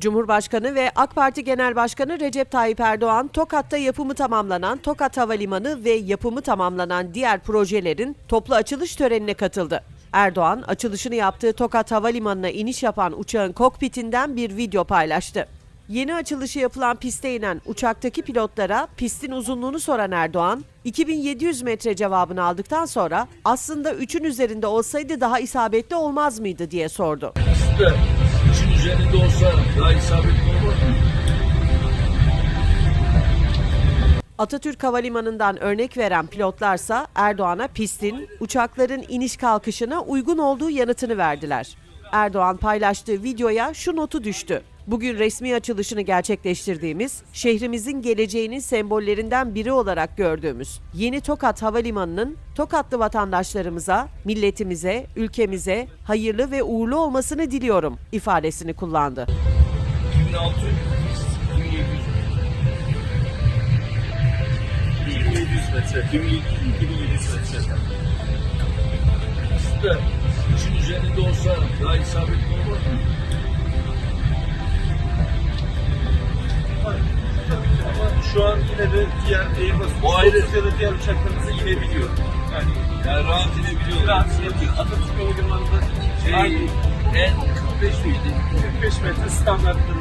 Cumhurbaşkanı ve AK Parti Genel Başkanı Recep Tayyip Erdoğan, Tokat'ta yapımı tamamlanan Tokat Havalimanı ve yapımı tamamlanan diğer projelerin toplu açılış törenine katıldı. Erdoğan, açılışını yaptığı Tokat Havalimanı'na iniş yapan uçağın kokpitinden bir video paylaştı. Yeni açılışı yapılan piste inen uçaktaki pilotlara pistin uzunluğunu soran Erdoğan, 2700 metre cevabını aldıktan sonra aslında 3'ün üzerinde olsaydı daha isabetli olmaz mıydı diye sordu. de için üzerinde olsa daha isabetli olmaz mı? Atatürk Havalimanı'ndan örnek veren pilotlarsa Erdoğan'a pistin, uçakların iniş kalkışına uygun olduğu yanıtını verdiler. Erdoğan paylaştığı videoya şu notu düştü. Bugün resmi açılışını gerçekleştirdiğimiz, şehrimizin geleceğinin sembollerinden biri olarak gördüğümüz Yeni Tokat Havalimanı'nın Tokatlı vatandaşlarımıza, milletimize, ülkemize hayırlı ve uğurlu olmasını diliyorum ifadesini kullandı. 2600, 2700. 2700 metre. 2700, 2700 metre. İşte için üzerinde olsa daha isabetli şu an yine de diğer Airbus O ya da diğer uçaklarımıza inebiliyor. Yani Yani rahat inebiliyorlar. rahat inebiliyor. Atatürk Havalimanı'nda Şey, en 45 miydi? 45 metre standartları